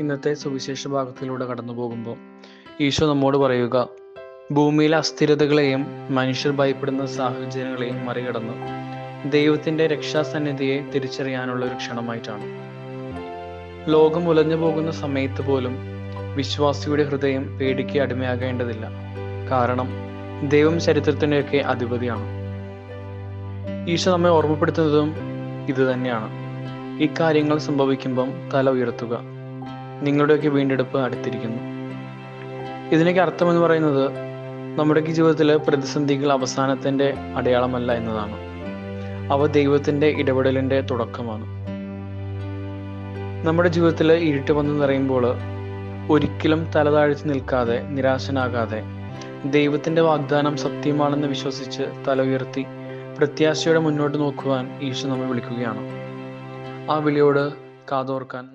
ഇന്നത്തെ സുവിശേഷ ഭാഗത്തിലൂടെ കടന്നു പോകുമ്പോൾ ഈശോ നമ്മോട് പറയുക ഭൂമിയിലെ അസ്ഥിരതകളെയും മനുഷ്യർ ഭയപ്പെടുന്ന സാഹചര്യങ്ങളെയും മറികടന്ന് ദൈവത്തിന്റെ രക്ഷാസന്നിധിയെ തിരിച്ചറിയാനുള്ള ഒരു ക്ഷണമായിട്ടാണ്. ലോകം ഉലഞ്ഞു പോകുന്ന സമയത്ത് പോലും വിശ്വാസിയുടെ ഹൃദയം പേടിക്ക് അടിമയാകേണ്ടതില്ല. കാരണം ദൈവം ചരിത്രത്തിന്റെയൊക്കെ അധിപതിയാണ്. ഈശോ നമ്മെ ഓർമ്മപ്പെടുത്തുന്നതും ഇത് തന്നെയാണ് ഇക്കാര്യങ്ങൾ സംഭവിക്കുമ്പം തല ഉയർത്തുക. നിങ്ങളുടെയൊക്കെ വീണ്ടെടുപ്പ് അടുത്തിരിക്കുന്നു. ഇതിനൊക്കെ അർത്ഥം എന്ന് പറയുന്നത് നമ്മുടെയൊക്കെ ജീവിതത്തിൽ പ്രതിസന്ധികൾ അവസാനത്തിന്റെ അടയാളമല്ല എന്നതാണ്. അവ ദൈവത്തിന്റെ ഇടപെടലിന്റെ തുടക്കമാണ്. നമ്മുടെ ജീവിതത്തിൽ ഇരുട്ട് വന്നു നിറയുമ്പോൾ ഒരിക്കലും തലതാഴ്ത്തി നിൽക്കാതെ നിരാശനാകാതെ ദൈവത്തിന്റെ വാഗ്ദാനം സത്യമാണെന്ന് വിശ്വസിച്ച് തല ഉയർത്തി പ്രത്യാശയോടെ മുന്നോട്ട് നോക്കുവാൻ ഈശോ നമ്മെ വിളിക്കുകയാണ്. ആ വിളിയോട് കാതോർക്കാൻ